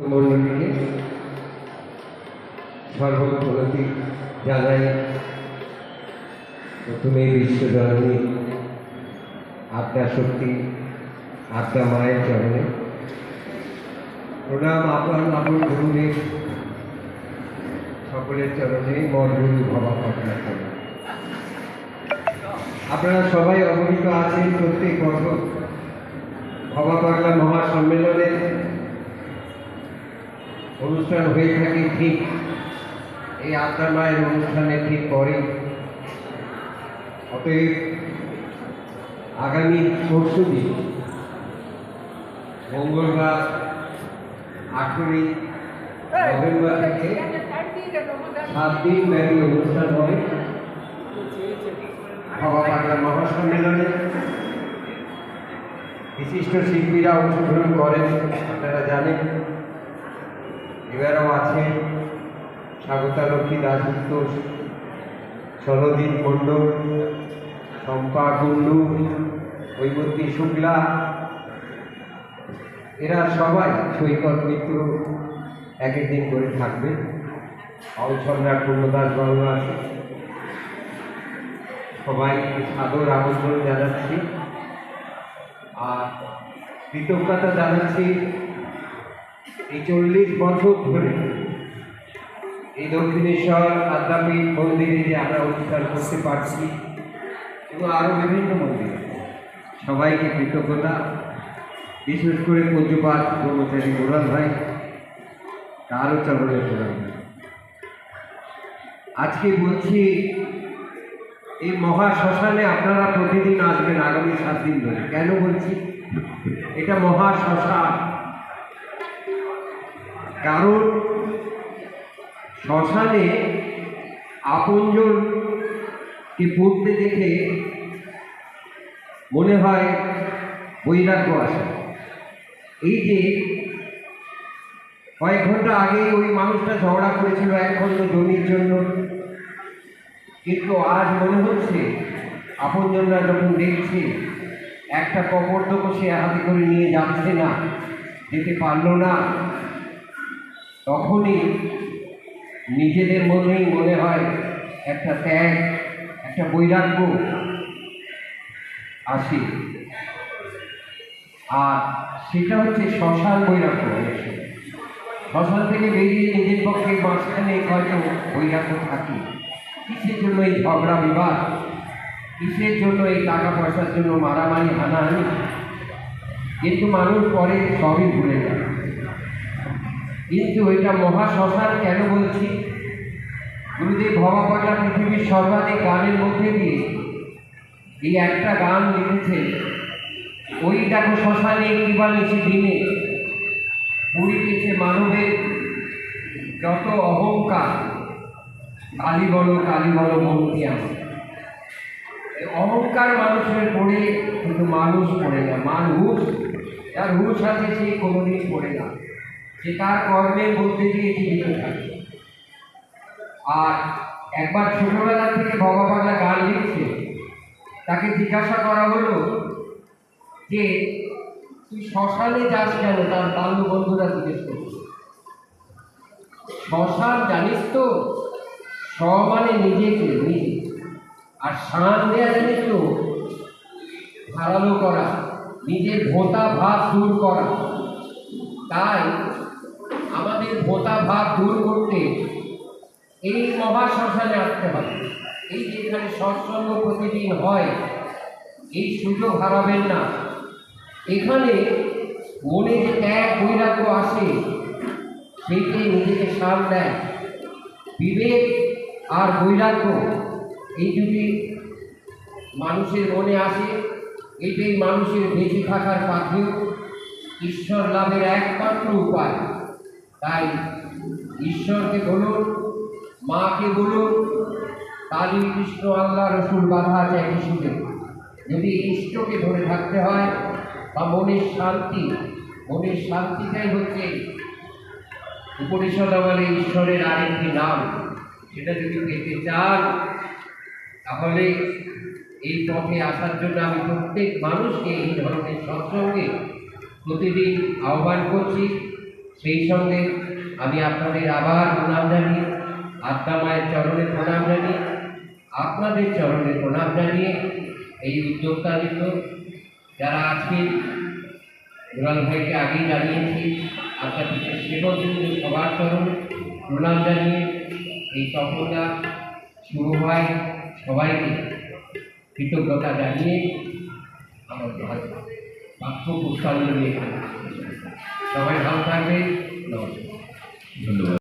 মণ্ডলীকে সর্বপ্রতি জানাই। প্রথমে বিশ্বজননী আত্মা শক্তি আত্মা মায়ের চরণে। প্রণাম আপন আপন গুরুদেব। সকলের চরণে মরগুরু ভবা ঘটনা আপনারা সবাই অবহিত আছেন প্রত্যেক বছর ভবা পাগলা মহাসম্মেলনে অনুষ্ঠান হয়ে থাকে ঠিক। এই আত্মা মায়ের অনুষ্ঠানে ঠিক পরে। অতএব আগামী পরশু দিন, মঙ্গলবার আঠেরোই নভেম্বর থেকে সাত দিন ব্যাপী অনুষ্ঠান হবে। পাগলা মহাসম্মেলনে বিশিষ্ট শিল্পীরা অংশগ্রহণ করেন, আপনারা জানেন। এবারও আছে স্বাগতা লক্ষ্মী দাসগুপ্ত সনদীপ মণ্ডল শম্পা কুণ্ডু কৈবর্তী শুক্লা। এরা সবাই সৈকত মিত্র এক একদিন করে থাকবে। অবসরনাথ পূর্ণদাস বাবু আছে। সবাইকে সাদর আমন্ত্রণ জানাচ্ছি। আর কৃতজ্ঞতা জানাচ্ছি এই চল্লিশ বছর ধরে এই দক্ষিণেশ্বর আদ্যাপীঠ মন্দিরে যে আমরা অধিকার করতে পারছি, এবং আরও বিভিন্ন মন্দির। সবাইকে কৃতজ্ঞতা। বিশেষ করে পূজ্যপাত ব্রহ্মচারী গোরাল ভাই, তারও চরণে প্রণাম। আজকে বলছি, এই মহা শ্মশানে আপনারা প্রতিদিন আসবেন আগামী সাত দিন ধরে। কেন বলছি? এটা মহা শ্মশান কারণ শ্মশানে আপনজনকে পড়তে দেখে মনে হয় বৈরাগ্য আসে। এই যে কয়েক ঘণ্টা আগে ওই মানুষটা ঝগড়া করেছিল এক খণ্ড জমির জন্য। কিন্তু আজ মনে হচ্ছে আপনজনরা যখন দেখছে, একটা কবর্দকও সে হাতে করে নিয়ে যাচ্ছে না, যেতে পারল না। তখনই নিজেদের মধ্যেই মনে হয় একটা ত্যাগ, একটা বৈরাগ্য আসে আর সেটা হচ্ছে শ্মশান বৈরাগ্য শ্মশান থেকে বেরিয়ে নিজের পক্ষে মাঝখানে হয়তো বৈরাগ্য থাকে। কিসের জন্য এই ঝগড়া বিবাদ? কিসের জন্য এই টাকা পয়সার জন্য মারামারি হানাহানি? কিন্তু মানুষ পরে সবই ভুলে যায়। কিন্তু এটা মহা শ্মশান কেন বলছি? গুরুদেব ভবাপাটা পৃথিবীর সর্বাধিক গানের মধ্যে দিয়ে এই একটা গান লিখেছেন। ওই দেখো শ্মশানে কিবা নিচে দিনে। পুরীতেছে মানবের যত অহংকার। কালী বলো, কালি বলো মন্ত্রী আমার অহংকার মানুষের পড়ে, কিন্তু মানুষ পড়ে না। মানুষ, যার হুশ আছে সে কোনোদিন পড়ে না। সে তার কর্মের মধ্যে দিয়ে জীবিত থাকে আর একবার ছোটবেলা থেকে ভগবানরা গান লিখছে, তাকে জিজ্ঞাসা করা হলো যে, তুই শ্মশানে যাস কেন? তার বাল্য বন্ধুরা জিজ্ঞেস করছে। শ্মশান জানিস তো স মানে নিজেকে নিজে আর শান দেয়া জানিস তো, ধারালো করা। নিজের ভোতা ভাব দূর করা। তাই ভোতা ভাব দূর করতে এই মহাশ্মশানে আসতে হবে এই যেখানে সৎসঙ্গ প্রতিদিন হয়, এই সুযোগ হারাবেন না। এখানে মনে যে ত্যাগ বৈরাগ্য আসে, সেইটাই নিজেকে সার দেয়। বিবেক আর বৈরাগ্য, এই দুটি মানুষের মনে আসে, এটাই মানুষের বেঁচে থাকার পাথেও ঈশ্বর লাভের একমাত্র উপায়। তাই ঈশ্বরকে বলুন, মাকে বলুন, কালী, কৃষ্ণ, আল্লাহ, রসুল, বাধা আছে একই সুযোগ যদি ইষ্টকে ধরে থাকতে হয়, বা মনের শান্তি মনের শান্তিটাই হচ্ছে উপনিষদ বলে ঈশ্বরের আরেকটি নাম। সেটা যদি পেতে চান, তাহলে এই পথে আসার জন্য আমি প্রত্যেক মানুষকে এই ধরনের সৎসঙ্গে প্রতিদিন আহ্বান করছি। সেই সঙ্গে আমি আপনাদের আবার প্রণাম জানিয়ে, আত্মা মায়ের চরণে প্রণাম জানিয়ে, আপনাদের চরণে প্রণাম জানিয়ে এই উদ্যোক্তাবৃন্দ যারা আজকে দুলাল ভাইকে আগেই জানিয়েছি আধ্যাত্মিক সেবকবৃন্দ সবার চরণে প্রণাম জানিয়ে এই সফলতা শুরু হয় সবাইকে। কৃতজ্ঞতা জানিয়ে আমার বাক্য পুষ্পাঞ্জলি এখানে সবাই ভালো থাকবে নমস্কার ধন্যবাদ